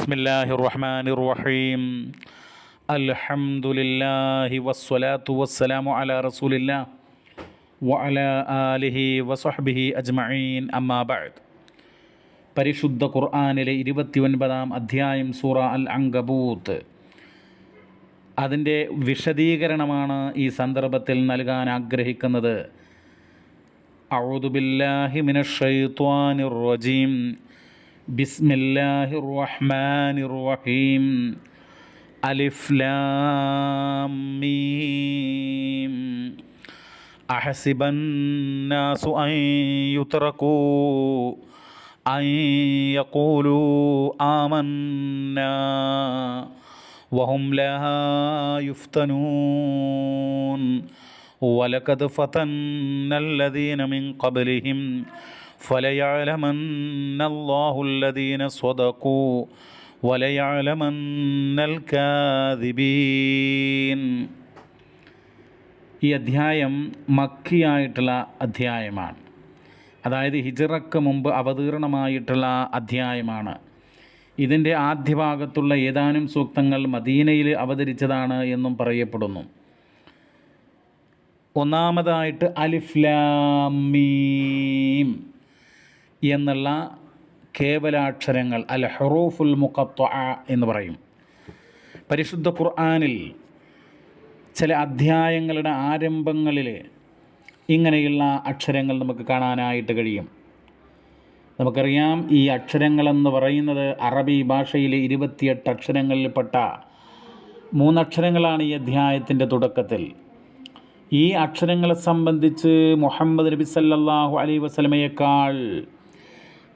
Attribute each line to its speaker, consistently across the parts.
Speaker 1: بسم الله الرحمن الرحيم الحمد لله والصلاة والسلام على رسول الله وعلى آله وصحبه أجمعين أما بعد പരിശുദ്ധ ഖുർആാനിലെ ഇരുപത്തി ഒൻപതാം അധ്യായം സൂറ അൽ അങ്കബൂത്ത് അതിൻ്റെ വിശദീകരണമാണ് ഈ സന്ദർഭത്തിൽ നൽകാൻ ആഗ്രഹിക്കുന്നത് أعوذ بالله من بسم الله الرحمن الرحيم ألف لام ميم أحسب الناس أن يتركوا أن يقولوا آمنا وهم لا يفتنون ولقد فتنا الذين من قبلهم فليعلمن الله الذين صدقوا وليعلمن الكاذبين ഈ അധ്യായം മക്കിയായിട്ടുള്ള അധ്യായമാണ് അതായത് ഹിജറക്ക് മുമ്പ് അവതീർണമായിട്ടുള്ള അധ്യായമാണ് ഇതിൻ്റെ ആദ്യ ഭാഗത്തുള്ള ഏതാനും സൂക്തങ്ങൾ മദീനയിൽ അവതരിച്ചതാണ് എന്നും പറയപ്പെടുന്നു ഒന്നാമതായിട്ട് അലിഫ്ലാമീം എന്നുള്ള കേവലാക്ഷരങ്ങൾ അൽ ഹറൂഫുൽ മുഖത്വ എന്ന് പറയും. പരിശുദ്ധ ഖുർആാനിൽ ചില അധ്യായങ്ങളുടെ ആരംഭങ്ങളിൽ ഇങ്ങനെയുള്ള അക്ഷരങ്ങൾ നമുക്ക് കാണാനായിട്ട് കഴിയും. നമുക്കറിയാം ഈ അക്ഷരങ്ങളെന്ന് പറയുന്നത് അറബി ഭാഷയിലെ ഇരുപത്തിയെട്ട് അക്ഷരങ്ങളിൽപ്പെട്ട മൂന്നക്ഷരങ്ങളാണ് ഈ അധ്യായത്തിന്റെ തുടക്കത്തിൽ. ഈ അക്ഷരങ്ങളെ സംബന്ധിച്ച് മുഹമ്മദ് നബി സല്ലാഹു അലൈ വസലമയേക്കാൾ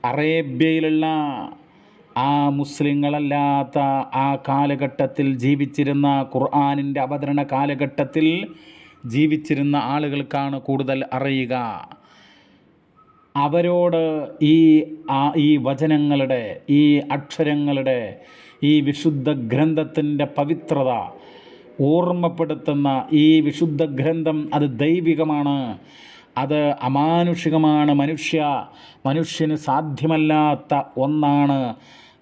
Speaker 1: അറേബ്യയിലുള്ള ആ മുസ്ലിങ്ങളല്ലാത്ത ആ കാലഘട്ടത്തിൽ ജീവിച്ചിരുന്ന ഖുർആാനിന്റെ അവതരണ കാലഘട്ടത്തിൽ ജീവിച്ചിരുന്ന ആളുകൾക്കാണ് കൂടുതൽ അറിയുക. അവരോട് ഈ ആ ഈ വചനങ്ങളുടെ ഈ അക്ഷരങ്ങളുടെ ഈ വിശുദ്ധ ഗ്രന്ഥത്തിന്റെ പവിത്രത ഓർമ്മപ്പെടുത്തുന്ന ഈ വിശുദ്ധ ഗ്രന്ഥം അത് ദൈവികമാണ്. അത് അമാനുഷികമാണ് മനുഷ്യ. മനുഷ്യന് സാധ്യമല്ലാത്ത ഒന്നാണ്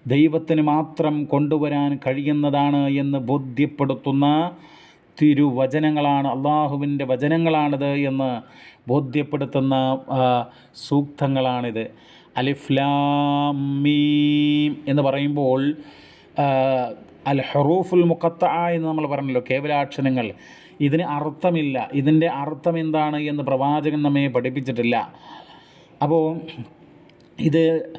Speaker 1: ദൈവത്തിന് മാത്രം കൊണ്ടുവരാൻ കഴിയുന്നതാണ് എന്ന് ബോധ്യപ്പെടുത്തുന്ന തിരുവചനങ്ങളാണ്. അള്ളാഹുവിന്റെ വചനങ്ങളാണിത് എന്ന് ബോധ്യപ്പെടുത്തുന്ന സൂക്തങ്ങളാണിത്. അലിഫ്ലാമീം എന്ന് പറയുമ്പോൾ അൽ ഹറൂഫുൽ മുഖത്ത എന്ന് നമ്മൾ പറഞ്ഞല്ലോ കേവലാക്ഷരങ്ങൾ. ഇതിന് അർത്ഥമില്ല. ഇതിന്റെ അർത്ഥം എന്താണ് എന്ന് പ്രവാചകൻ നമ്മെ പഠിപ്പിച്ചിട്ടില്ല. അപ്പോൾ ഇത്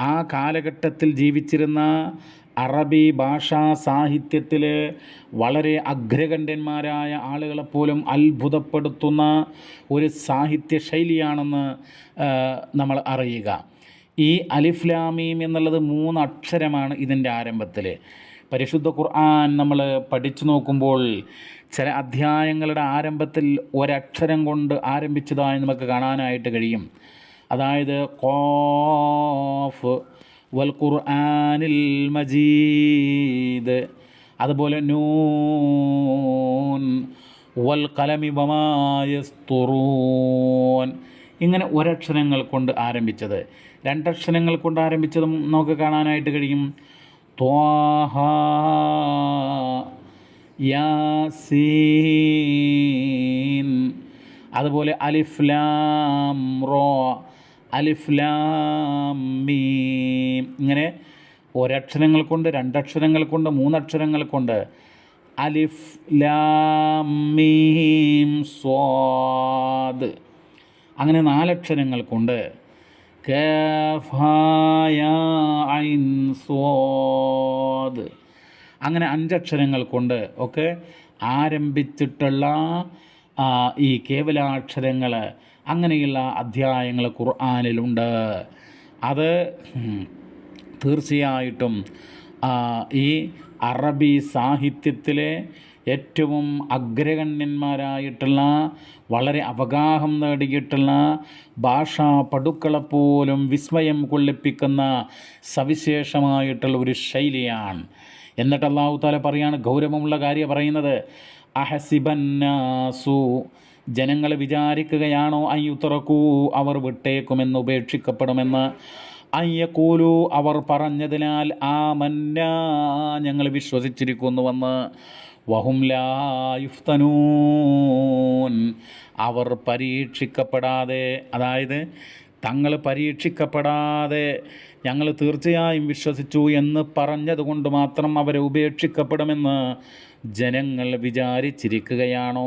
Speaker 1: ആ കാലഘട്ടത്തിൽ ജീവിച്ചിരുന്ന അറബി ഭാഷാ സാഹിത്യത്തിൽ വളരെ അഗ്രകണ്ഠന്മാരായ ആളുകളെപ്പോലും അത്ഭുതപ്പെടുത്തുന്ന ഒരു സാഹിത്യ ശൈലിയാണെന്ന് നമ്മൾ അറിയുക. ഈ അലിഫ്ലാമീം എന്നുള്ളത് മൂന്ന് അക്ഷരമാണ് ഇതിന്റെ ആരംഭത്തിൽ പരിശുദ്ധ ഖുർആൻ നമ്മൾ പഠിച്ചു നോക്കുമ്പോൾ ചില അധ്യായങ്ങളുടെ ആരംഭത്തിൽ ഒരക്ഷരം കൊണ്ട് ആരംഭിച്ചതായി നമുക്ക് കാണാനായിട്ട് കഴിയും. അതായത് കോഫ് വൽ ഖുർആനിൽ മജീദ് അതുപോലെ നൂൻ വൽ കലമി ബമായസ്തുറൂൻ ഇങ്ങനെ ഒരക്ഷരങ്ങൾ കൊണ്ട് ആരംഭിച്ചത്. രണ്ടക്ഷരങ്ങൾ കൊണ്ട് ആരംഭിച്ചതും നമുക്ക് കാണാനായിട്ട് കഴിയും. ത്വാഹ യാസീൻ. അതുപോലെ അലിഫ് അലിഫ്ലാം റോ അലിഫ്ലാം മീം. ഇങ്ങനെ ഒരക്ഷരങ്ങൾ കൊണ്ട് രണ്ടക്ഷരങ്ങൾ കൊണ്ട് മൂന്നക്ഷരങ്ങൾ കൊണ്ട് അലിഫ് ലാം മീം സ്വാദ്. അങ്ങനെ നാലക്ഷരങ്ങൾ കൊണ്ട് ഐൻ സ്വാദ്. അങ്ങനെ അഞ്ചക്ഷരങ്ങൾ കൊണ്ട് ഒക്കെ ആരംഭിച്ചിട്ടുള്ള ഈ കേവലാക്ഷരങ്ങൾ അങ്ങനെയുള്ള അധ്യായങ്ങൾ ഖുർആാനിലുണ്ട്. അത് തീർച്ചയായിട്ടും ഈ അറബി സാഹിത്യത്തിലെ ഏറ്റവും അഗ്രഗണ്യന്മാരായിട്ടുള്ള വളരെ അവഗാഹം നേടിയിട്ടുള്ള ഭാഷാ പടുക്കളെപ്പോലും വിസ്മയം കൊള്ളിപ്പിക്കുന്ന സവിശേഷമായിട്ടുള്ള ഒരു ശൈലിയാണ്. എന്നിട്ട് അള്ളാഹു താല പറയാണ് ഗൗരവമുള്ള കാര്യം പറയുന്നത് അഹസിബന്നാസു ജനങ്ങൾ വിചാരിക്കുകയാണോ അയ്യുത്തറക്കൂ അവർ വിട്ടേക്കുമെന്ന് ഉപേക്ഷിക്കപ്പെടുമെന്ന്. അയ്യക്കൂലു അവർ പറഞ്ഞതിനാൽ ആ മന്ന ഞങ്ങൾ വിശ്വസിച്ചിരിക്കുന്നുവെന്ന്. വഹും ലായുഫ്തനൂൻ അവർ പരീക്ഷിക്കപ്പെടാതെ അതായത് തങ്ങൾ പരീക്ഷിക്കപ്പെടാതെ ഞങ്ങൾ തീർച്ചയായും വിശ്വസിച്ചു എന്ന് പറഞ്ഞതുകൊണ്ട് മാത്രം അവരെ ഉപേക്ഷിക്കപ്പെടുമെന്ന് ജനങ്ങൾ വിചാരിച്ചിരിക്കുകയാണോ?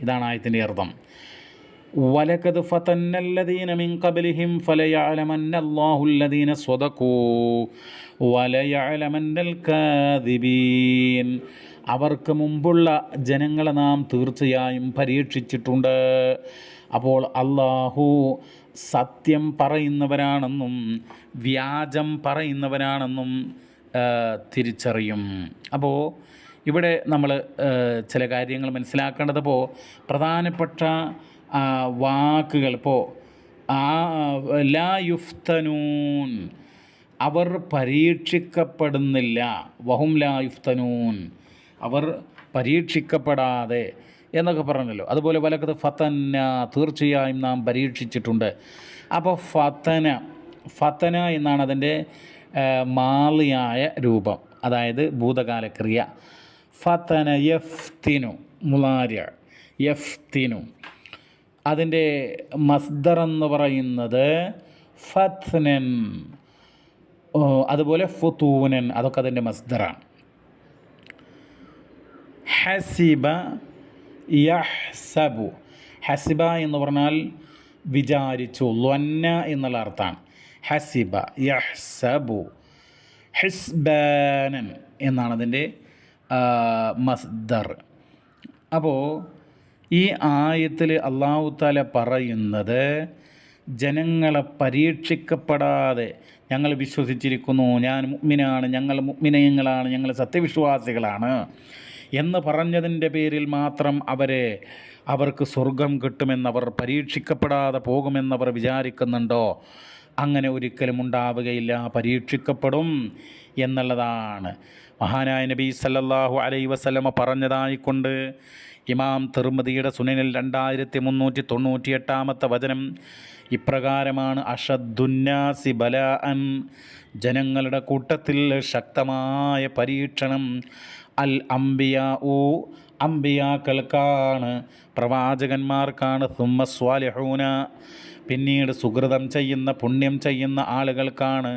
Speaker 1: ഇതാണ് ആയത്തിന്റെ അർത്ഥം. വലക്കത് قبلهم മിൻ الله الذين صدقوا وليعلمن കാദിബീൻ അവർക്ക് മുമ്പുള്ള ജനങ്ങളെ നാം തീർച്ചയായും പരീക്ഷിച്ചിട്ടുണ്ട്. അപ്പോൾ അള്ളാഹു സത്യം പറയുന്നവരാണെന്നും വ്യാജം പറയുന്നവരാണെന്നും തിരിച്ചറിയും. അപ്പോൾ ഇവിടെ നമ്മൾ ചില കാര്യങ്ങൾ മനസ്സിലാക്കേണ്ടത്. ഇപ്പോൾ പ്രധാനപ്പെട്ട വാക്കുകൾ. ഇപ്പോൾ ആ ലാ യുഫ്തനൂൻ. അവർ പരീക്ഷിക്കപ്പെടുന്നില്ല. വഹും ലാ യുഫ്തനൂൻ. അവർ പരീക്ഷിക്കപ്പെടാതെ എന്നൊക്കെ പറഞ്ഞല്ലോ. അതുപോലെ വലക്കത് ഫത്തന തീർച്ചയായും നാം പരീക്ഷിച്ചിട്ടുണ്ട്. അപ്പോൾ ഫത്തന ഫത്തന എന്നാണ് അതിന്റെ മാളിയായ രൂപം. അതായത് ഭൂതകാലക്രിയ. ഫത്തന യഫ്തിനു. മുലാര്യ യഫ്തിനു. അതിന്റെ മസ്ദർ എന്ന് പറയുന്നത് ഫത്നൻ. അതുപോലെ ഫുത്തൂനൻ അതൊക്കെ അതിന്റെ മസ്ദറാണ്. ഹസിബ യഹ്സബു. ഹസിബ എന്ന് പറഞ്ഞാൽ വിചാരിച്ചു ലൊന്ന എന്നുള്ള അർത്ഥമാണ്. ഹസിബ യഹ്സബു. ഹിസ്ബാനൻ എന്നാണ് അതിന്റെ മസ്ദർ. അപ്പോൾ ഈ ആയത്തിൽ അള്ളാഹു താല പറയുന്നത് ജനങ്ങളെ പരീക്ഷിക്കപ്പെടാതെ ഞങ്ങൾ വിശ്വസിച്ചിരിക്കുന്നു ഞാൻ മുഗ്മിനാണ് ഞങ്ങൾ മുഗ്മിനയങ്ങളാണ് ഞങ്ങൾ സത്യവിശ്വാസികളാണ് എന്ന് പറഞ്ഞതിന്റെ പേരിൽ മാത്രം അവരെ അവർക്ക് സ്വർഗം കിട്ടുമെന്നവർ പരീക്ഷിക്കപ്പെടാതെ പോകുമെന്നവർ വിചാരിക്കുന്നുണ്ടോ? അങ്ങനെ ഒരിക്കലും ഉണ്ടാവുകയില്ല പരീക്ഷിക്കപ്പെടും എന്നുള്ളതാണ്. മഹാനായ നബി സല്ലല്ലാഹു അലൈ വസലമ പറഞ്ഞതായിക്കൊണ്ട് ഇമാം തിർമതിയുടെ സുനനിൽ രണ്ടായിരത്തി മുന്നൂറ്റി തൊണ്ണൂറ്റി എട്ടാമത്തെ വചനം ഇപ്രകാരമാണ് അഷദ്ദുന്നാസി ബല അൻ ജനങ്ങളുടെ കൂട്ടത്തിൽ ശക്തമായ പരീക്ഷണം. അൽ അംബിയ ഉ അംബിയാക്കൾക്കാണ് പ്രവാചകന്മാർക്കാണ് സുമ്മസ്വാലിഹൂന പിന്നീട് സുഹൃതം ചെയ്യുന്ന പുണ്യം ചെയ്യുന്ന ആളുകൾക്കാണ്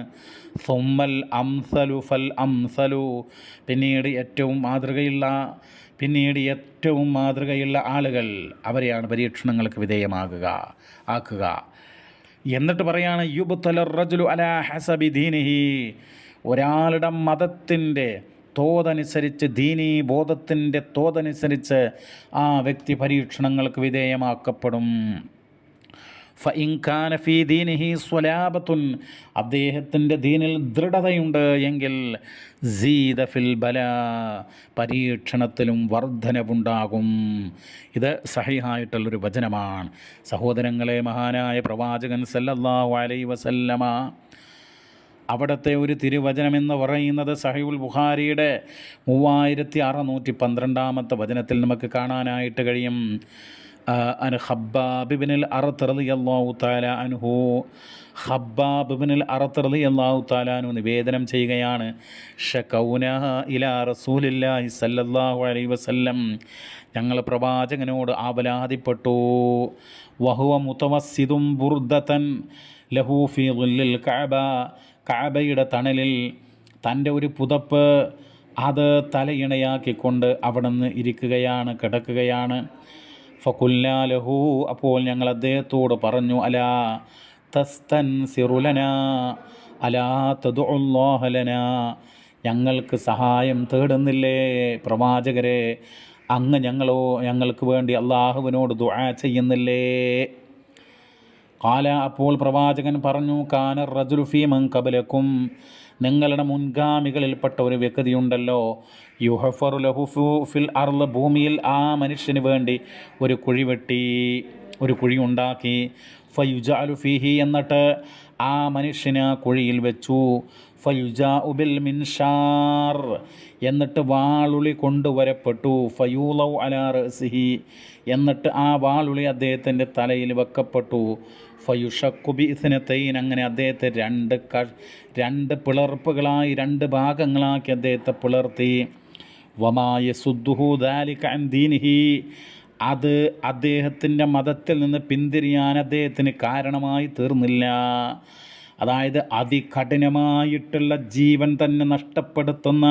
Speaker 1: സുമ്മൽ അംസലു ഫൽ അംസലു പിന്നീട് ഏറ്റവും മാതൃകയുള്ള പിന്നീട് ഏറ്റവും മാതൃകയുള്ള ആളുകൾ അവരെയാണ് പരീക്ഷണങ്ങൾക്ക് വിധേയമാകുക ആക്കുക. എന്നിട്ട് പറയാണ് യുബുത്തലു അല ഹസബി ദീനിഹി. ഒരാളുടെ മതത്തിന്റെ തോതനുസരിച്ച് ദീനീ ബോധത്തിന്റെ തോതനുസരിച്ച് ആ വ്യക്തി പരീക്ഷണങ്ങൾക്ക് വിധേയമാക്കപ്പെടും. ദീനിഹി അദ്ദേഹത്തിന്റെ ദീനിൽ ദൃഢതയുണ്ട് എങ്കിൽ സീദ ഫിൽ ബല പരീക്ഷണത്തിലും വർധനവുണ്ടാകും. ഇത് സഹിഹായിട്ടുള്ളൊരു വചനമാണ്. സഹോദരങ്ങളെ മഹാനായ പ്രവാചകൻ സല്ലല്ലാഹു അലൈ വസല്ലമ അവിടുത്തെ ഒരു തിരുവചനം എന്ന് പറയുന്നത് സഹിബുൽ ബുഖാരിയുടെ മൂവായിരത്തി അറുന്നൂറ്റി പന്ത്രണ്ടാമത്തെ വചനത്തിൽ നമുക്ക് കാണാനായിട്ട് കഴിയും. അൻ ഹബ്ബാബിബിനിൽ അറത്തറലി അള്ളാഹു താല ഹബ്ബാബിബിനിൽ അറത്തറലി അള്ളാഹു താലാനു നിവേദനം ചെയ്യുകയാണ്. ഷക്കൗന ഇല റസൂലില്ലാഹി സല്ലല്ലാഹു അലൈ വസല്ലം. ഞങ്ങൾ പ്രവാചകനോട് ആവലാതിപ്പെട്ടു. വഹുവ മുത്തവസ്സിതും ബുർദത്തൻ ലഹൂഫി ഉല്ലിൽ കഅബ. കഅബയുടെ തണലിൽ തന്റെ ഒരു പുതപ്പ് അത് തലയിണയാക്കിക്കൊണ്ട് അവിടെ നിന്ന് ഇരിക്കുകയാണ് കിടക്കുകയാണ്. ഫകുല്ലാലഹു അപ്പോൾ ഞങ്ങൾ അദ്ദേഹത്തോട് പറഞ്ഞു അലാ തസ്തൻ സിറുലന അലാ തദുല്ലാഹലന ഞങ്ങൾക്ക് സഹായം തേടുന്നില്ലേ പ്രവാചകരെ അങ്ങ് ഞങ്ങളോ ഞങ്ങൾക്ക് വേണ്ടി അള്ളാഹുവിനോട് ദുആ ചെയ്യുന്നില്ലേ? കാല അപ്പോൾ പ്രവാചകൻ പറഞ്ഞു കാന റജുലുഫി മൻ കബലക്കും നിങ്ങളുടെ മുൻഗാമികളിൽപ്പെട്ട ഒരു വ്യക്തിയുണ്ടല്ലോ. യുഹഫറു ലഹുഫു ഫിൽ അർൾ ഭൂമിയിൽ ആ മനുഷ്യന് വേണ്ടി ഒരു കുഴി വെട്ടി ഒരു കുഴി ഉണ്ടാക്കി. ഫയുജാലു എന്നിട്ട് ആ മനുഷ്യന് ആ കുഴിയിൽ വെച്ചു. ഫയുജാ ഉബിൽ മിൻഷാർ എന്നിട്ട് വാളുളി കൊണ്ടുവരപ്പെട്ടു. ഫയൂലൗ അലാ റസിഹി എന്നിട്ട് ആ വാളുളി അദ്ദേഹത്തിന്റെ തലയിൽ വെക്കപ്പെട്ടു. ഫയുഷക്കുബി ഇസിനത്തൈൻ അങ്ങനെ അദ്ദേഹത്തെ രണ്ട് ക രണ്ട് പിളർപ്പുകളായി രണ്ട് ഭാഗങ്ങളാക്കി അദ്ദേഹത്തെ പിളർത്തി വമായ സുദ്ദുഹു ദാലിക ദീനിഹി. അത് അദ്ദേഹത്തിന്റെ മതത്തിൽ നിന്ന് പിന്തിരിയാൻ അദ്ദേഹത്തിന് കാരണമായി തീർന്നില്ല. അതായത് അതികഠിനമായിട്ടുള്ള ജീവൻ തന്നെ നഷ്ടപ്പെടുത്തുന്ന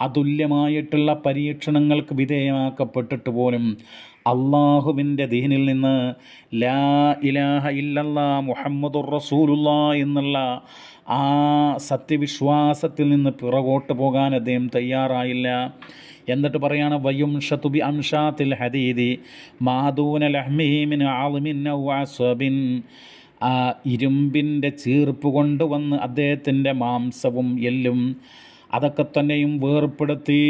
Speaker 1: അതുല്യമായിട്ടുള്ള പരീക്ഷണങ്ങൾക്ക് വിധേയമാക്കപ്പെട്ടിട്ട് പോലും അള്ളാഹുവിന്റെ ദീനിൽ നിന്ന് ലാ ഇലാഹ ഇല്ലല്ലാ മുഹമ്മദുർ റസൂലുള്ള എന്നുള്ള ആ സത്യവിശ്വാസത്തിൽ നിന്ന് പിറകോട്ട് പോകാൻ അദ്ദേഹം തയ്യാറായില്ല. എന്നിട്ട് പറയാണ് വയും ഷതുബി അംഷാത്തിൽ ഹദീദി മാദൂന ലഹ്മീമിൻ ആളുമിൻ ഔഅസ്വബിൻ ആ ഇരുമ്പിന്റെ ചീർപ്പ് കൊണ്ടുവന്ന് അദ്ദേഹത്തിന്റെ മാംസവും എല്ലും അതൊക്കെ തന്നെയും വേർപ്പെടുത്തി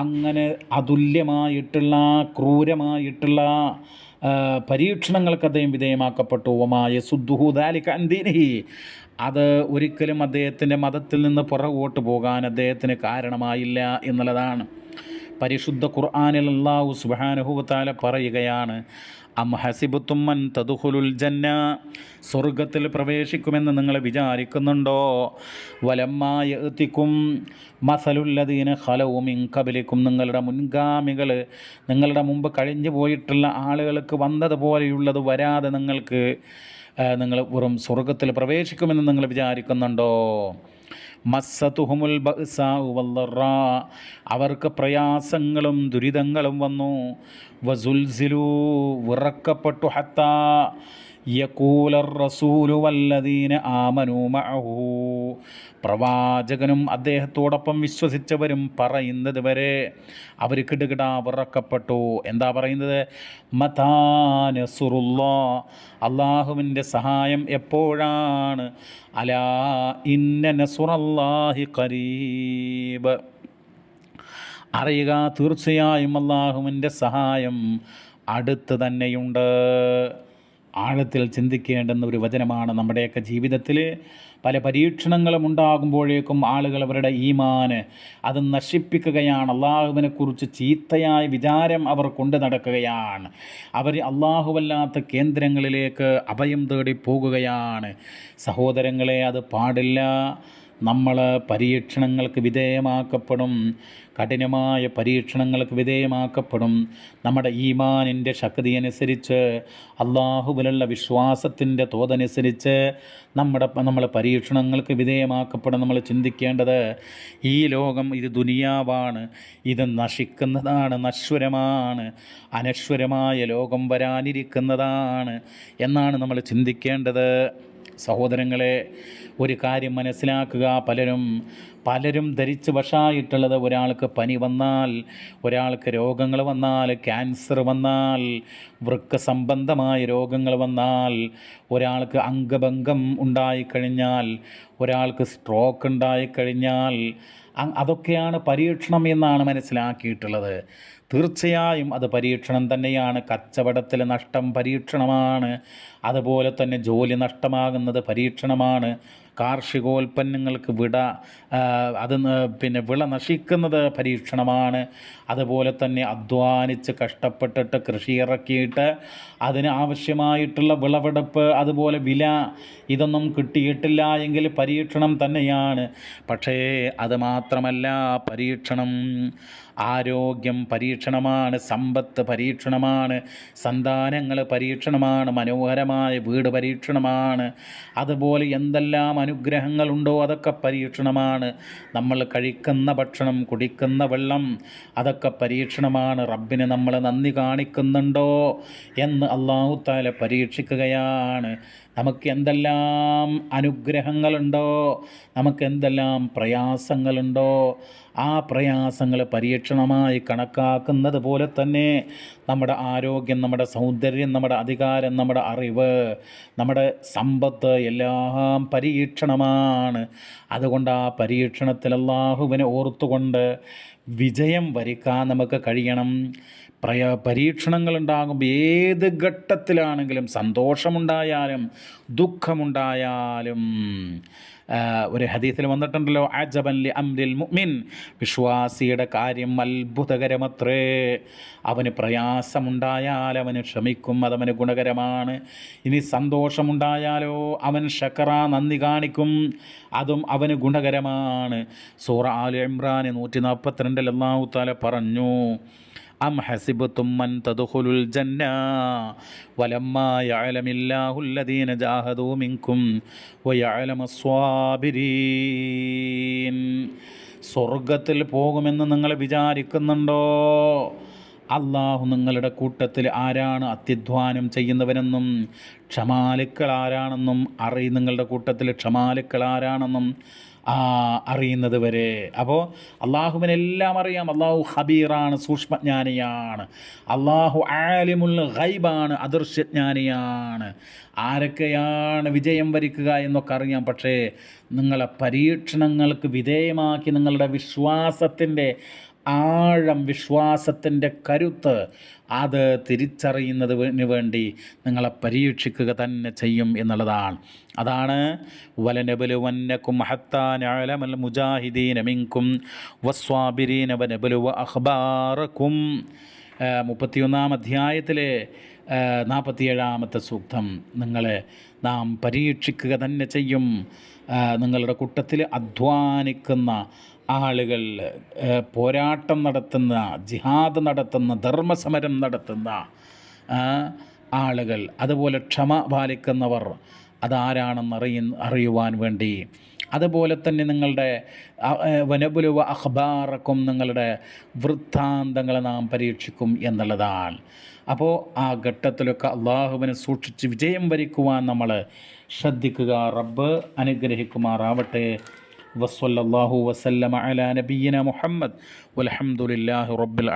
Speaker 1: അങ്ങനെ അതുല്യമായിട്ടുള്ള ക്രൂരമായിട്ടുള്ള പരീക്ഷണങ്ങൾക്ക് അദ്ദേഹം വിധേയമാക്കപ്പെട്ടു. ഒമായ സുദ്ദുഹുദാലിക അന്തീനഹി അത് ഒരിക്കലും അദ്ദേഹത്തിന്റെ മതത്തിൽ നിന്ന് പുറകോട്ട് പോകാൻ അദ്ദേഹത്തിന് കാരണമായില്ല എന്നുള്ളതാണ്. പരിശുദ്ധ ഖുർആാനിൽ അള്ളാഹു സുബാനുഹുത്താല പറയുകയാണ് അം ഹസിബുത്തുമ്മൻ തതുഹുലുൽ ജന്ന സ്വർഗത്തിൽ പ്രവേശിക്കുമെന്ന് നിങ്ങൾ വിചാരിക്കുന്നുണ്ടോ? വലമ്മായത്തിക്കും മസലുല്ലദീന ഹലവും കബലിക്കും നിങ്ങളുടെ മുൻഗാമികൾ നിങ്ങളുടെ മുമ്പ് കഴിഞ്ഞു പോയിട്ടുള്ള ആളുകൾക്ക് വന്നതുപോലെയുള്ളത് വരാതെ നിങ്ങൾക്ക് നിങ്ങൾ വെറും സ്വർഗത്തിൽ പ്രവേശിക്കുമെന്ന് നിങ്ങൾ വിചാരിക്കുന്നുണ്ടോ? മസ്സത്തുഹുമുൽ ബഅ്സാഉ അവർക്ക് പ്രയാസങ്ങളും ദുരിതങ്ങളും വന്നു. വസുൽസിലു വിറക്കപ്പെട്ടു ഹത്താ. യക്കൂലർ റസൂലു വല്ലദീന ആമനു മഅഹു. പ്രവാചകനും അദ്ദേഹത്തോടൊപ്പം വിശ്വസിച്ചവരും പറയുന്നത് വരെ അവർ കിടുകിടാ വിറക്കപ്പെട്ടു. എന്താ പറയുന്നത്? മതാനസുറുല്ലാ. അള്ളാഹുവിന്റെ സഹായം എപ്പോഴാണ്? അലാ ഇന്ന നസുറല്ലാഹി കരീബ് അറിയുക തീർച്ചയായും അള്ളാഹുവിന്റെ സഹായം അടുത്ത് തന്നെയുണ്ട്. ആഴത്തിൽ ചിന്തിക്കേണ്ടുന്ന ഒരു വചനമാണ് നമ്മുടെയൊക്കെ ജീവിതത്തിൽ പല പരീക്ഷണങ്ങളും ഉണ്ടാകുമ്പോഴേക്കും ആളുകൾ അവരുടെ ഈമാന് അത് നശിപ്പിക്കുകയാണ്. അള്ളാഹുവിനെക്കുറിച്ച് ചീത്തയായ വിചാരം അവർ കൊണ്ടു നടക്കുകയാണ്. അവർ അള്ളാഹുവല്ലാത്ത കേന്ദ്രങ്ങളിലേക്ക് അഭയം തേടി പോകുകയാണ്. സഹോദരങ്ങളെ അത് പാടില്ല. നമ്മൾ പരീക്ഷണങ്ങൾക്ക് വിധേയമാക്കപ്പെടും. കഠിനമായ പരീക്ഷണങ്ങൾക്ക് വിധേയമാക്കപ്പെടും. നമ്മുടെ ഈമാനിന്റെ ശക്തി അനുസരിച്ച് അള്ളാഹുവിലുള്ള വിശ്വാസത്തിന്റെ തോതനുസരിച്ച് നമ്മുടെ നമ്മൾ പരീക്ഷണങ്ങൾക്ക് വിധേയമാക്കപ്പെടും. നമ്മൾ ചിന്തിക്കേണ്ടത് ഈ ലോകം ഇത് ദുനിയാവാണ്. ഇത് നശിക്കുന്നതാണ് നശ്വരമാണ്. അനശ്വരമായ ലോകം വരാനിരിക്കുന്നതാണ് എന്നാണ് നമ്മൾ ചിന്തിക്കേണ്ടത്. സഹോദരങ്ങളെ ഒരു കാര്യം മനസ്സിലാക്കുക. പലരും പലരും ധരിച്ച് വശായിട്ടുള്ളത് ഒരാൾക്ക് പനി വന്നാൽ ഒരാൾക്ക് രോഗങ്ങൾ വന്നാൽ ക്യാൻസർ വന്നാൽ വൃക്ക സംബന്ധമായ രോഗങ്ങൾ വന്നാൽ ഒരാൾക്ക് അംഗഭംഗം ഉണ്ടായിക്കഴിഞ്ഞാൽ ഒരാൾക്ക് സ്ട്രോക്ക് ഉണ്ടായിക്കഴിഞ്ഞാൽ അതൊക്കെയാണ് പരീക്ഷണം എന്നാണ് മനസ്സിലാക്കിയിട്ടുള്ളത്. തീർച്ചയായും അത് പരീക്ഷണം തന്നെയാണ്. കച്ചവടത്തിലെ നഷ്ടം പരീക്ഷണമാണ്. അതുപോലെ തന്നെ ജോലി നഷ്ടമാകുന്നത് പരീക്ഷണമാണ്. കാർഷികോൽപ്പന്നങ്ങൾക്ക് വിട അത് പിന്നെ വിള നശിക്കുന്നത് പരീക്ഷണമാണ്. അതുപോലെ തന്നെ അധ്വാനിച്ച് കഷ്ടപ്പെട്ടിട്ട് കൃഷി ഇറക്കിയിട്ട് അതിന് ആവശ്യമായിട്ടുള്ള വിളവെടുപ്പ് അതുപോലെ വില ഇതൊന്നും കിട്ടിയിട്ടില്ല എങ്കിൽ പരീക്ഷണം തന്നെയാണ്. പക്ഷേ അത് മാത്രമല്ല പരീക്ഷണം ആരോഗ്യം പരീക്ഷണമാണ് സമ്പത്ത് പരീക്ഷണമാണ് സന്താനങ്ങൾ പരീക്ഷണമാണ് മനോഹരമായ വീട് പരീക്ഷണമാണ്. അതുപോലെ എന്തെല്ലാം അനുഗ്രഹങ്ങളുണ്ടോ? അതൊക്കെ പരീക്ഷണമാണ്. നമ്മൾ കഴിക്കുന്ന ഭക്ഷണം കുടിക്കുന്ന വെള്ളം അതൊക്കെ പരീക്ഷണമാണ്. റബ്ബിന് നമ്മൾ നന്ദി കാണിക്കുന്നുണ്ടോ എന്ന് അള്ളാഹുത്താല പരീക്ഷിക്കുകയാണ്. നമുക്ക് എന്തെല്ലാം അനുഗ്രഹങ്ങളുണ്ടോ? നമുക്ക് എന്തെല്ലാം പ്രയാസങ്ങളുണ്ടോ? ആ പ്രയാസങ്ങൾ പരീക്ഷണമായി കണക്കാക്കുന്നത് പോലെ തന്നെ നമ്മുടെ ആരോഗ്യം നമ്മുടെ സൗന്ദര്യം നമ്മുടെ അധികാരം നമ്മുടെ അറിവ് നമ്മുടെ സമ്പത്ത് എല്ലാം പരീക്ഷണമാണ്. അതുകൊണ്ട് ആ പരീക്ഷണത്തിൽ അള്ളാഹുവിനെ ഓർത്തുകൊണ്ട് വിജയം വരിക്കാൻ നമുക്ക് കഴിയണം. പ്രയ പരീക്ഷണങ്ങളുണ്ടാകുമ്പോൾ ഏത് ഘട്ടത്തിലാണെങ്കിലും സന്തോഷമുണ്ടായാലും ദുഃഖമുണ്ടായാലും ഒരു ഹദീസിൽ വന്നിട്ടുണ്ടല്ലോ അജബൻ ലി അംരിൽ മുഅ്മിൻ വിശ്വാസിയുടെ കാര്യം അത്ഭുതകരമത്രേ. അവന് പ്രയാസമുണ്ടായാൽ അവന് ക്ഷമിക്കും അതവന് ഗുണകരമാണ്. ഇനി സന്തോഷമുണ്ടായാലോ അവൻ ഷക്കറ നന്ദി കാണിക്കും അതും അവന് ഗുണകരമാണ്. സൂറ ആൽ ഇമ്രാൻ നൂറ്റി നാൽപ്പത്തിരണ്ടിൽ അള്ളാഹു താല പറഞ്ഞു أم حسبتم من تدخلوا الجنة ولما يعلم الله الذين جاهدوا منكم ويعلم الصابرين സ്വർഗത്തിൽ പോകുമെന്ന് നിങ്ങൾ വിചാരിക്കുന്നുണ്ടോ അള്ളാഹു നിങ്ങളുടെ കൂട്ടത്തിൽ ആരാണ് അത്യധ്വാനം ചെയ്യുന്നവനെന്നും ക്ഷമാലുക്കൾ ആരാണെന്നും അറിയ നിങ്ങളുടെ കൂട്ടത്തിൽ ക്ഷമാലുക്കൾ ആരാണെന്നും ആ, അറിയുന്നത് വരെ. അപ്പോൾ അള്ളാഹുവിനെല്ലാം അറിയാം. അള്ളാഹു ഹബീറാണ് സൂക്ഷ്മജ്ഞാനിയാണ്. അള്ളാഹു ആലിമുൽ ഹൈബാണ് അദൃശ്യജ്ഞാനിയാണ്. ആരൊക്കെയാണ് വിജയം വരിക്കുക എന്നൊക്കെ അറിയാം. പക്ഷേ നിങ്ങളെ പരീക്ഷണങ്ങൾക്ക് വിധേയമാക്കി നിങ്ങളുടെ വിശ്വാസത്തിന്റെ ആഴം വിശ്വാസത്തിന്റെ കരുത്ത് അത് തിരിച്ചറിയുന്നതിന് വേണ്ടി നിങ്ങളെ പരീക്ഷിക്കുക തന്നെ ചെയ്യും എന്നുള്ളതാണ്. അതാണ് വലനബലുവന്നക്കും മഹത്താനലമൽ മുജാഹിദീനമിങ്കും വസ്വാബിരീന വനബലുവ മുപ്പത്തിയൊന്നാം അധ്യായത്തിലെ നാൽപ്പത്തിയേഴാമത്തെ സൂക്തം നിങ്ങളെ നാം പരീക്ഷിക്കുക തന്നെ ചെയ്യും. നിങ്ങളുടെ കൂട്ടത്തിൽ അധ്വാനിക്കുന്ന ആളുകൾ പോരാട്ടം നടത്തുന്ന ജിഹാദ് നടത്തുന്ന ധർമ്മസമരം നടത്തുന്ന ആളുകൾ അതുപോലെ ക്ഷമ പാലിക്കുന്നവർ അതാരാണെന്ന് അറിയ അറിയുവാൻ വേണ്ടി. അതുപോലെ തന്നെ നിങ്ങളുടെ വനപുലുവ അഖ്ബാറക്കും നിങ്ങളുടെ വൃത്താന്തങ്ങളെ നാം പരീക്ഷിക്കും എന്നുള്ളതാണ്. അപ്പോൾ ആ ഘട്ടത്തിലൊക്കെ അള്ളാഹുവിനെ സൂക്ഷിച്ച് വിജയം വരിക്കുവാൻ നമ്മൾ ശ്രദ്ധിക്കുക. റബ്ബ് അനുഗ്രഹിക്കുമാറാവട്ടെ. വസ്വല്ലാഹു വസല്ലമ അല നബീന മുഹമ്മദ്. വലഹമുല്ലാഹു റബ്ബിൽ